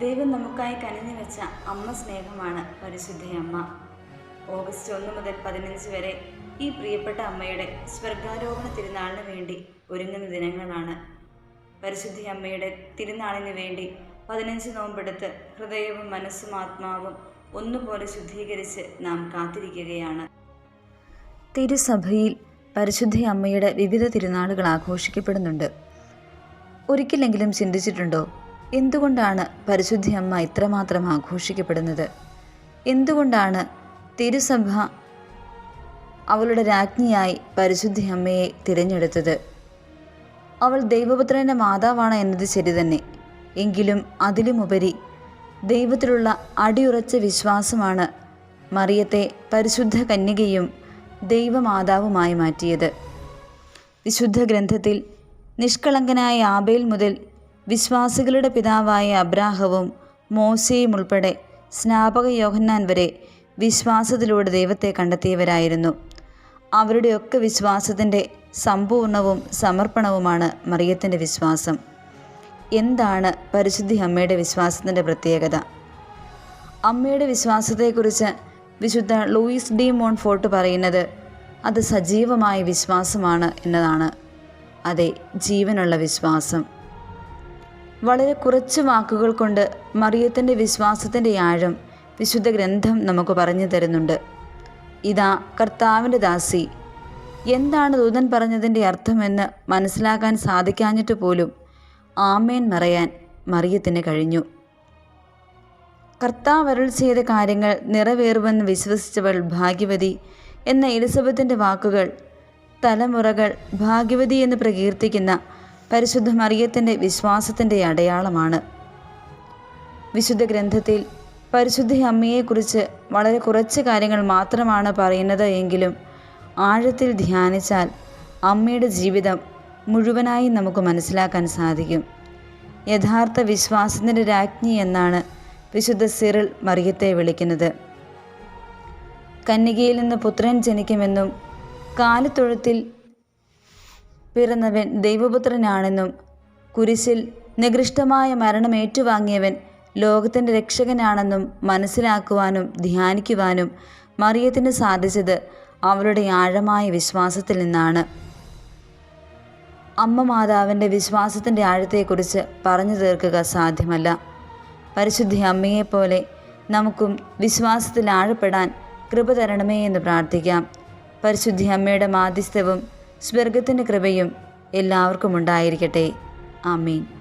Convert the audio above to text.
ദൈവം നമുക്കായി കനിഞ്ഞു വെച്ച അമ്മ സ്നേഹമാണ് പരിശുദ്ധ അമ്മ. ഓഗസ്റ്റ് ഒന്ന് മുതൽ പതിനഞ്ച് വരെ ഈ പ്രിയപ്പെട്ട അമ്മയുടെ സ്വർഗാരോഹണ തിരുനാളിന് വേണ്ടി ഒരുങ്ങുന്ന ദിനങ്ങളാണ്. പരിശുദ്ധ അമ്മയുടെ തിരുനാളിന് വേണ്ടി പതിനഞ്ച് നോമ്പെടുത്ത് ഹൃദയവും മനസ്സും ആത്മാവും ഒന്നുപോലെ ശുദ്ധീകരിച്ച് നാം കാത്തിരിക്കുകയാണ്. തിരുസഭയിൽ പരിശുദ്ധ അമ്മയുടെ വിവിധ തിരുനാളുകൾ ആഘോഷിക്കപ്പെടുന്നുണ്ട്. ഒരിക്കലെങ്കിലും ചിന്തിച്ചിട്ടുണ്ടോ? എന്തുകൊണ്ടാണ് പരിശുദ്ധി അമ്മ ഇത്രമാത്രം ആഘോഷിക്കപ്പെടുന്നത്? എന്തുകൊണ്ടാണ് തിരുസഭ അവളുടെ രാജ്ഞിയായി പരിശുദ്ധി അമ്മയെ തിരഞ്ഞെടുത്തത്? അവൾ ദൈവപുത്രന്റെ മാതാവാണ് എന്നത് ശരി തന്നെ. എങ്കിലും അതിലുമുപരി ദൈവത്തിലുള്ള അടിയുറച്ച വിശ്വാസമാണ് മറിയത്തെ പരിശുദ്ധ കന്യകയും ദൈവമാതാവുമായി മാറ്റിയത്. വിശുദ്ധ ഗ്രന്ഥത്തിൽ നിഷ്കളങ്കനായ ആബേൽ മുതൽ വിശ്വാസികളുടെ പിതാവായ അബ്രാഹവും മോശയും ഉൾപ്പെടെ സ്നാപക യോഹന്നാൻ വരെ വിശ്വാസത്തിലൂടെ ദൈവത്തെ കണ്ടെത്തിയവരായിരുന്നു. അവരുടെയൊക്കെ വിശ്വാസത്തിന്റെ സമ്പൂർണവും സമർപ്പണവുമാണ് മറിയത്തിന്റെ വിശ്വാസം. എന്താണ് പരിശുദ്ധി അമ്മയുടെ വിശ്വാസത്തിന്റെ പ്രത്യേകത? അമ്മയുടെ വിശ്വാസത്തെക്കുറിച്ച് വിശുദ്ധ ലൂയിസ് ഡി മോൺഫോർട്ട് പറയുന്നത് അത് സജീവമായ വിശ്വാസമാണ് എന്നതാണ്. അതെ ജീവനുള്ള വിശ്വാസം. വളരെ കുറച്ച് വാക്കുകൾ കൊണ്ട് മറിയത്തിന്റെ വിശ്വാസത്തിന്റെ ആഴം വിശുദ്ധ ഗ്രന്ഥം നമുക്ക് പറഞ്ഞു തരുന്നുണ്ട്. ഇതാ കർത്താവിന്റെ ദാസി. എന്താണ് ദൂതൻ പറഞ്ഞതിന്റെ അർത്ഥമെന്ന് മനസ്സിലാക്കാൻ സാധിക്കാഞ്ഞിട്ട് പോലും ആമേൻ മറയാൻ മറിയത്തിന് കഴിഞ്ഞു. കർത്താവ് അരുൾ ചെയ്ത കാര്യങ്ങൾ നിറവേറുമെന്ന് വിശ്വസിച്ചവൾ ഭാഗ്യവതി എന്ന എലിസബത്തിന്റെ വാക്കുകൾ തലമുറകൾ ഭാഗ്യവതി എന്ന് പ്രകീർത്തിക്കുന്ന പരിശുദ്ധ മറിയത്തിന്റെ വിശ്വാസത്തിന്റെ അടയാളമാണ്. വിശുദ്ധ ഗ്രന്ഥത്തിൽ പരിശുദ്ധ അമ്മയെക്കുറിച്ച് വളരെ കുറച്ച് കാര്യങ്ങൾ മാത്രമാണ് പറയുന്നത് എങ്കിലും ആഴത്തിൽ ധ്യാനിച്ചാൽ അമ്മയുടെ ജീവിതം മുഴുവനായി നമുക്ക് മനസ്സിലാക്കാൻ സാധിക്കും. യഥാർത്ഥ വിശ്വാസത്തിന്റെ രാജ്ഞി എന്നാണ് വിശുദ്ധ സിറിൽ മറിയത്തെ വിളിക്കുന്നത്. കന്യകയിൽ നിന്ന് പുത്രൻ ജനിക്കുമെന്നും കാലത്തൊഴുത്തിൽ പിറന്നവൻ ദൈവപുത്രനാണെന്നും കുരിശിൽ നികൃഷ്ടമായ മരണം ഏറ്റുവാങ്ങിയവൻ ലോകത്തിന്റെ രക്ഷകനാണെന്നും മനസ്സിലാക്കുവാനും ധ്യാനിക്കുവാനും മറിയത്തിന് സാധിച്ചത് അവളുടെ ആഴമായ വിശ്വാസത്തിൽ നിന്നാണ്. അമ്മ മാതാവിന്റെ വിശ്വാസത്തിന്റെ ആഴത്തെക്കുറിച്ച് പറഞ്ഞു തീർക്കുക സാധ്യമല്ല. പരിശുദ്ധ അമ്മയെപ്പോലെ നമുക്കും വിശ്വാസത്തിൽ ആഴപ്പെടാൻ കൃപ തരണമേ എന്ന് പ്രാർത്ഥിക്കാം. പരിശുദ്ധി അമ്മയുടെ മാധ്യസ്ഥവും സ്വർഗത്തിന്റെ കൃപയും എല്ലാവർക്കും ഉണ്ടായിരിക്കട്ടെ. ആമീൻ.